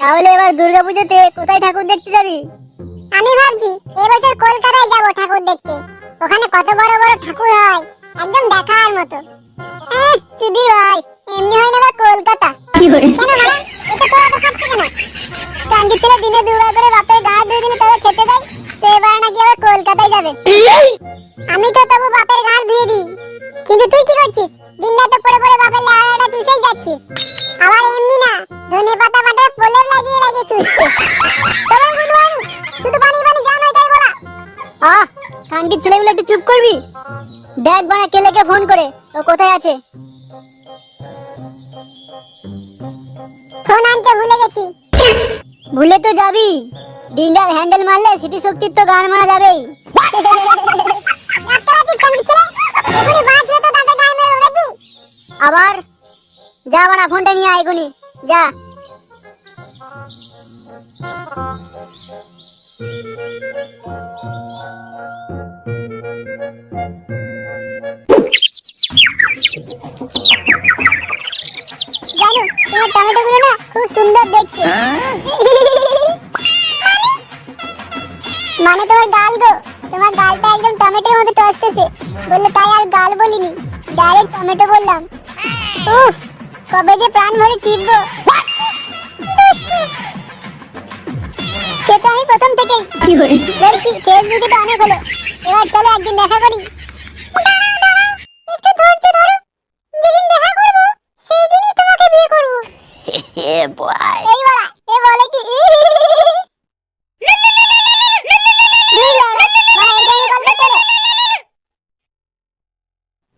তাহলে এবার দুর্গাপুজোতে কোথায় ঠাকুর দেখতে যাবি? আমি ভাবছি এবছর কলকাতায় যাব ঠাকুর দেখতে। ওখানে কত বড় বড় ঠাকুর হয় একদম দেখার মতো। চুদি ভাই এমনি হয় না কলকাতা। কেন মানে? এটা তোরা তো সব থেকে না কান্দি ছেলে দিনে দুবার চুপ করবি? দেখ বানা কেলেকে ফোন করে, ও কোথায় আছে? ফোন আনতে ভুলে গেছি। ভুলে তো যাবি। দিনটার হ্যান্ডেল মারলে স্মৃতিশক্তির তো গান মারা যাবেই। আবার? যা বানা ফোনটা নিয়ে এখনই। যা। জানো তোমার টমেটো গুলো না খুব সুন্দর দেখতে। মানে? তোমার গাল গো তোমার গালটা একদম টমেটোর মতো টসটসে বললে তাই আর গাল বলিনি ডাইরেক্ট টমেটো বললাম। উফ কবে যে প্রাণ ভরে টিপবো। দুষ্টু। সে তো আমি প্রথম থেকেই। বলছি ফেসবুকে তো অনেক হলো। এবার চলো একদিন দেখা করি। এ মানে এই হবে?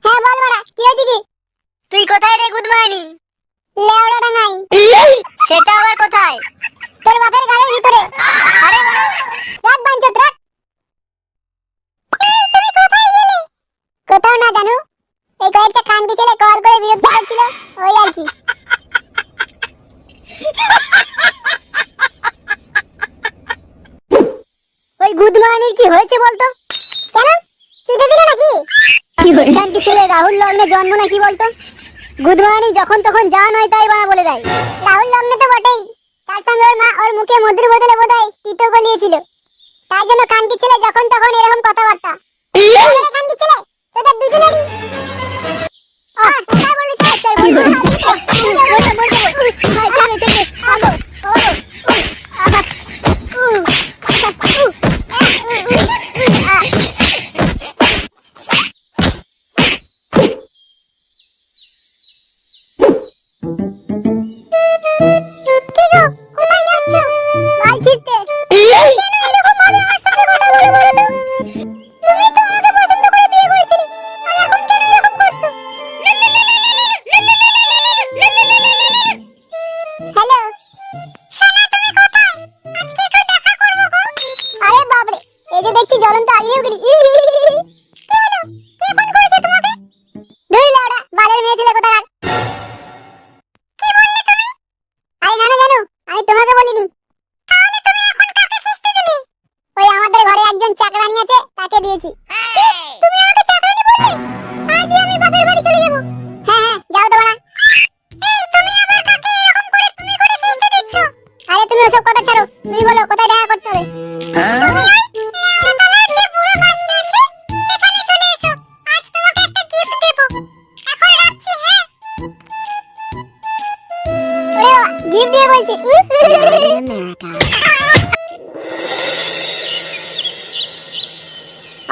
হ্যাঁ বল বড়া কি তুই কোথায় রে গুদমানি? লেওড়াটা নাই। সেটা আবার কোথায় তোর বাপের গাড়ির ভিতরে আরে বাবা, রাত বাঞ্চত রাত এই, তুমি কোথায় গেলে কোথাও না জানো এই কয়েকটা কান্দি ছেলে কল করে বিরক্ত করছিল ওই আর কি ওই গুদমানির কি হয়েছে বলতো? কেন? চুদে দিল নাকি? কি ছেলে রাহুল লগ্নে জন্ম নাকি বলতো? গুদমানি যখন তখন যা নয় তাই বানা বলে দেয়। রাহুল লগ্নে তো বটেই। তার সঙ্গে ওর মা ওর মুখে মধুর বদলে বোধ হয় তিতো গলিয়েছিল। তাই জন্য কানকি ছেলে যখন তখন এরকম কথাবার্তা দেখছি জ্বলন্ত আগ্নেয়গিরি কি হলো? কে ফোন করেছে তোমাকে? ধুই লাউড়া বালের মেয়ে ছেলে কোথাকার? কি বললে তুমি? আরে না না, জানো, আমি তোমাকে বলিনি। তাহলে তুমি এখন কাকে কিস্তি দিলে? ওই আমাদের ঘরে একজন চাকরানি আছে তাকে দিয়েছি।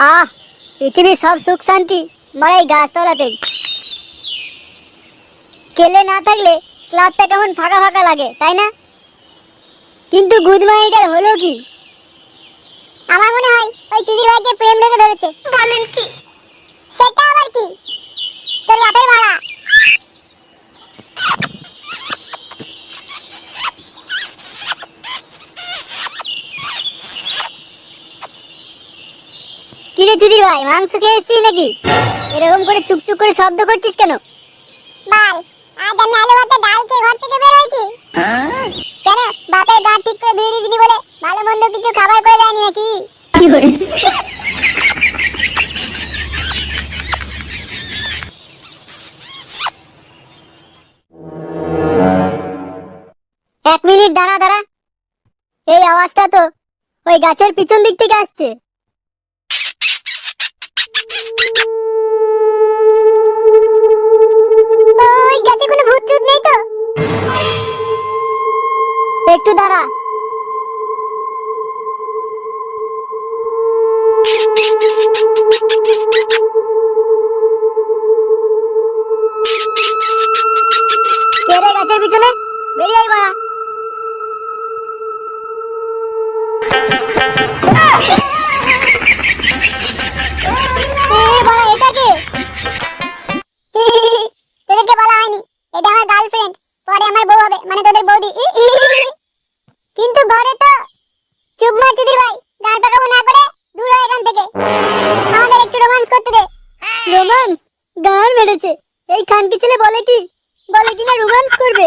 আহ পৃথিবীর সব সুখ শান্তি মারা এই গাছতলাতেই। কেলে না থাকলে ক্লাবটা কেমন ফাঁকা ফাঁকা লাগে তাই না? কিন্তু গুদমাইটার হলো কি? আমার মনে হয় ওই চিঠি ভাইকে প্রেম রেখে ধরেছে। বলেন কি? সেটা আবার কি? তোর বাপের ভাড়া কিরে চুদির ভাই মাংস খেয়ে এসছিস নাকি? এরকম করে চুপচুপ করে শব্দ করছিস কেন? বাল আজ আমি আলু ভাতে ডাল খেয়ে ঘর থেকে বের হয়েছি। কেন? বাপের গা ঠিক করে ধুয়ে দিয়েছিনি বলে ভালো মন্দ কিছু খাবার করে দেয়নি নাকি? কি করে? এক মিনিট দাঁড়া দাঁড়া। এই আওয়াজটা তো ওই গাছের পিছন দিক থেকে আসছে। একটু দাঁড়া। গাছের পিছনে? বেরিয়ে আই আমার বউ হবে মানে তোদের বৌদি। কিন্তু ঘরে তো চুপ মার চুদির ভাই, গান পাকাবো না করে, দূর হয় এখান থেকে। আমাদের একটু রোমান্স করতে দে। রোমান্স গান মেরেছে এই খানকি ছেলে বলে কি? বলে কি না রোমান্স করবে?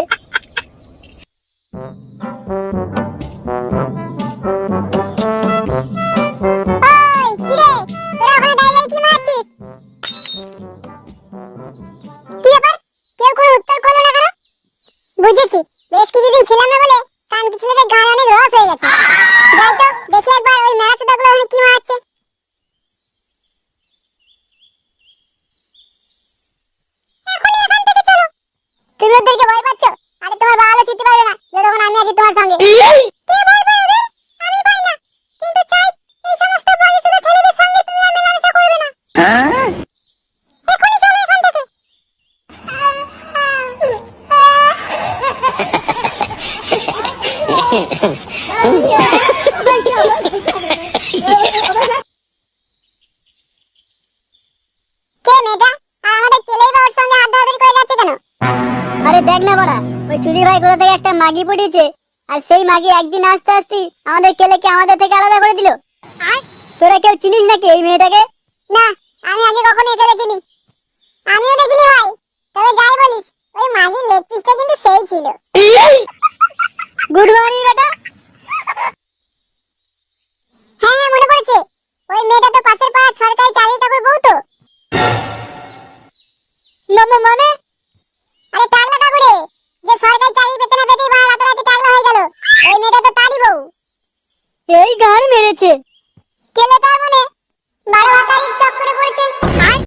বুঝেছি। বেশ কিছুদিন ছিলাম না বলে কানকি ছেলেদের গান অনেক রস হয়ে গেছে। যাই তো, দেখি একবার ওই মেলা চোদাগুলো ওখানে কি মারছে। এখনই এখান থেকে চলো তুমি ওদেরকে ভয় পাচ্ছ আরে তোমার ভালো চিনতে পারবে না যতক্ষণ আমি আছি তোমার সঙ্গে কে ভয় পায় ওদের আমি পাই না কিন্তু চাই এই সমস্ত বাজে চুদা ছেলেদের সঙ্গে তুমি আর মেলামেশা করবে না এখনই চলো এখান থেকে কে মেয়েটা? আর আমাদের কেলেই বা ওর সঙ্গে হাত ধরাধরি করে যাচ্ছে কেন? আরে দেখ না বড়া ওই চুদি ভাই কোথা থেকে একটা মাগি পটিয়েছে আর সেই মাগি একদিন আসতে আসতে আমাদের কেলেকে আমাদের থেকে আলাদা করে দিল? তোরা কেউ চিনিস নাকি এই মেয়েটাকে? না আমি আগে কখনো একে দেখিনি। আমিও দেখিনি ভাই তবে যাই বলিস ওই মাগির লেগ পিসটা কিন্তু সেই ছিল। গুড মর্নিং বেটা। হ্যাঁ হ্যাঁ মনে পড়েছে। ওই মেয়েটা তো পাশের পাড়া সরকারি চাকরি টাকর বউ তো। নমো মানে? আরে টাকলা কাকুরে যে সরকারি চাকরি পেতে না পেতেই বা রাতে টাকলা হয়ে গেল। এই মেয়েটা তো তারই বউ। এই গান মেরেছে। কেলে তার মানে? বারো হাতারির চক্করে পড়েছে। আর